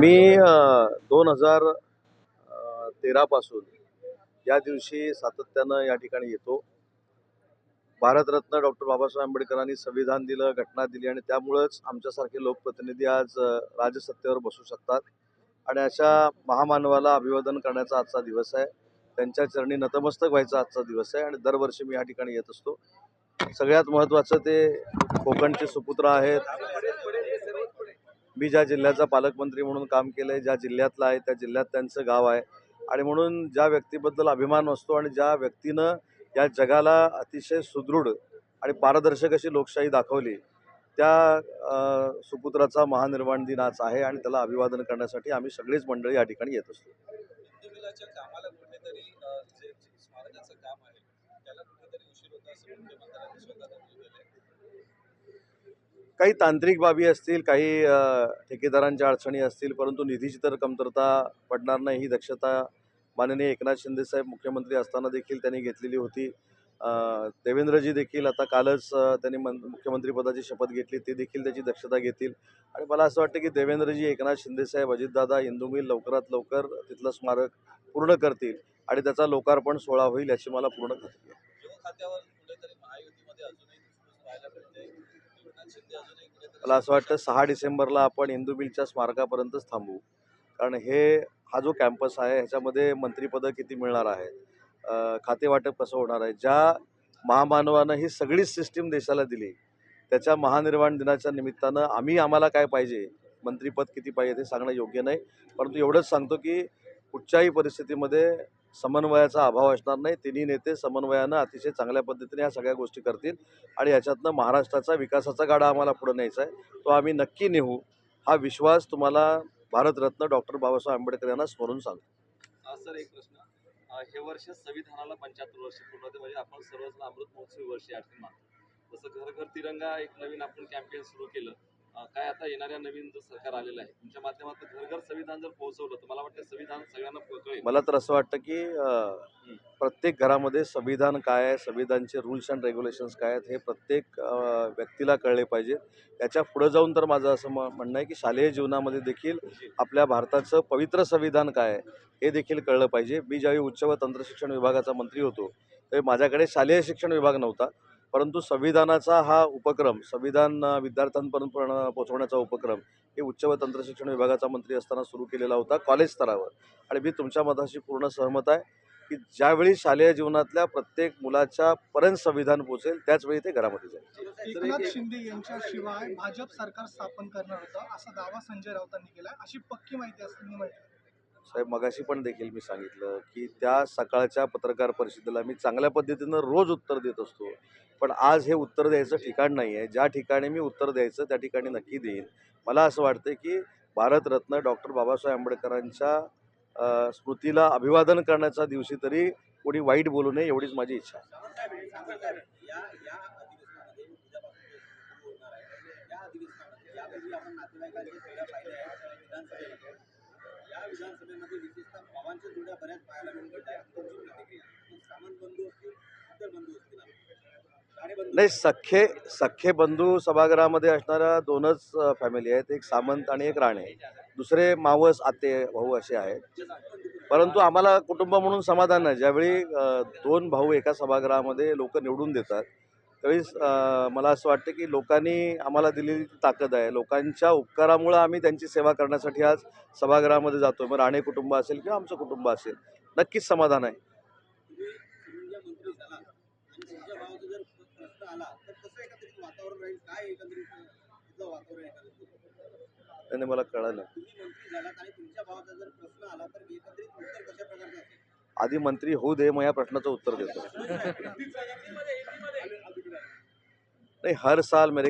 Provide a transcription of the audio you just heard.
मी दोन हजार तेरापासून या दिवशी सातत्यानं या ठिकाणी येतो. भारतरत्न डॉक्टर बाबासाहेब आंबेडकरांनी संविधान दिलं घटना दिली आणि त्यामुळंच आमच्यासारखे लोकप्रतिनिधी आज राजसत्तेवर बसू शकतात. आणि अशा महामानवाला अभिवादन करण्याचा आजचा दिवस आहे. त्यांच्या चरणी नतमस्तक व्हायचा आजचा दिवस आहे आणि दरवर्षी मी या ठिकाणी येत असतो. सगळ्यात महत्त्वाचं ते कोकणचे सुपुत्र आहेत. मी ज्या जिल्ह्याचा पालकमंत्री म्हणून काम केलं आहे ज्या जिल्ह्यातला आहे त्या जिल्ह्यात त्यांचं गाव आहे. आणि म्हणून ज्या व्यक्तीबद्दल अभिमान असतो आणि ज्या व्यक्तीनं या जगाला अतिशय सुदृढ आणि पारदर्शक अशी लोकशाही दाखवली त्या सुपुत्राचा महानिर्माण दिन आज आहे आणि त्याला अभिवादन करण्यासाठी आम्ही सगळीच मंडळी या ठिकाणी येत असतो. काही तांत्रिक बाबी असतील काही ठेकेदारांच्या अडचणी असतील परंतु निधीची तर कमतरता पडणार नाही ही दक्षता माननीय एकनाथ शिंदेसाहेब मुख्यमंत्री असताना देखील त्यांनी घेतलेली होती. देवेंद्रजी देखील आता कालच त्यांनी मन मुख्यमंत्रीपदाची शपथ घेतली ते देखील त्याची दक्षता घेतील. आणि मला असं वाटतं की देवेंद्रजी एकनाथ शिंदेसाहेब अजितदादा इंदुमिल लवकरात लवकर तिथलं स्मारक पूर्ण करतील आणि त्याचा लोकार्पण सोहळा होईल याची मला पूर्ण खात्री आहे. मला असं वाटतं सहा डिसेंबरला आपण इंदुमिलच्या स्मारकापर्यंतच थांबू. कारण हे हा जो कॅम्पस आहे ह्याच्यामध्ये मंत्रिपदं किती मिळणार आहेत? खातेवाटप कसं होणार आहे? ज्या महामानवानं ही सगळीच सिस्टीम देशाला दिली त्याच्या महानिर्वाण दिनाच्या निमित्तानं आम्ही आम्हाला काय पाहिजे? मंत्रिपद किती पाहिजे ते सांगणं योग्य नाही. परंतु एवढंच सांगतो की कुठच्याही परिस्थितीमध्ये समन्वयाचा अभाव असणार नाही. तिन्ही नेते समन्वयानं अतिशय चांगल्या पद्धतीने या सगळ्या गोष्टी करतील आणि याच्यातनं महाराष्ट्राचा विकासाचा गाडा आम्हाला पुढे न्यायचा आहे. तो आम्ही नक्की नेऊ हा विश्वास तुम्हाला भारतरत्न डॉक्टर बाबासाहेब आंबेडकर यांना स्मरून सांगतो. सर एक प्रश्न. हे वर्ष संविधानाला पंच्याहत्तर वर्ष पूर्ण होते. म्हणजे आपण सर्वजण अमृत महोत्सवी वर्ष आठवण मानतो. जसं घर घर तिरंगा एक नवीन आपण कॅम्पेन सुरू केलं. काय आता येणाऱ्या नवीन जर सरकार आलेलं आहे तुमच्या माध्यमातून घर घर संविधान जर पोहोचवलं तर मला वाटतं संविधान सगळ्यांना कळेल? मला तर असं वाटतं की प्रत्येक घरामध्ये संविधान काय आहे संविधानचे रूल्स अँड रेग्युलेशन्स काय आहेत हे प्रत्येक व्यक्तीला कळले पाहिजे. याच्या पुढं जाऊन तर माझं असं म- म्हणणं आहे की शालेय जीवनामध्ये देखील आपल्या भारताचं पवित्र संविधान काय आहे हे देखील कळलं पाहिजे. मी ज्यावेळी उच्च व तंत्रशिक्षण विभागाचा मंत्री होतो त्यावेळी माझ्याकडे शालेय शिक्षण विभाग नव्हता. परंतु संविधानाचा हा उपक्रम संविधान विद्यार्थ्यांपर्यंत पण पोहोचवण्याचा उपक्रम हे उच्च व तंत्रशिक्षण विभागाचा मंत्री असताना सुरू केलेला होता कॉलेज स्तरावर. आणि मी तुमच्या मताशी पूर्ण सहमत आहे की ज्यावेळी शालेय जीवनातल्या प्रत्येक मुलाच्या पर्यंत संविधान पोचेल त्याचवेळी ते घरामध्ये जाईल. एकनाथ शिंदे यांच्याशिवाय भाजप सरकार स्थापन करणार होतं असा दावा संजय राऊतांनी केला अशी पक्की माहिती असताना माहिती साहेब मगाशी पण देखील मी सांगितलं की त्या सकाळच्या पत्रकार परिषदेला मी चांगल्या पद्धतीनं रोज उत्तर देत असतो. पण आज हे उत्तर द्यायचं ठिकाण नाही आहे. ज्या ठिकाणी मी उत्तर द्यायचं त्या ठिकाणी नक्की देईन. मला असं वाटतं की भारतरत्न डॉक्टर बाबासाहेब आंबेडकरांच्या स्मृतीला अभिवादन करण्याच्या दिवशी तरी कोणी वाईट बोलू नये एवढीच माझी इच्छा आहे. नाही सख्खे सख्खे बंधू सभागृहामध्ये असणाऱ्या दोनच फॅमिली आहेत. एक सामंत आणि एक राणे. दुसरे मावस आते भाऊ असे आहेत. परंतु आम्हाला कुटुंब म्हणून समाधान आहे ज्यावेळी दोन भाऊ एका सभागृहामध्ये लोक निवडून देतात त्यावेळी मला असं वाटतं की लोकांनी आम्हाला दिलेली ताकद आहे. लोकांच्या उपकारामुळं आम्ही त्यांची सेवा करण्यासाठी आज सभागृहामध्ये जातो मग राणे कुटुंब असेल किंवा आमचं कुटुंब असेल नक्कीच समाधान आहे. त्याने मला कळालं आधी मंत्री होऊ दे मग या प्रश्नाचं उत्तर देतो. नहीं हर साल मेरे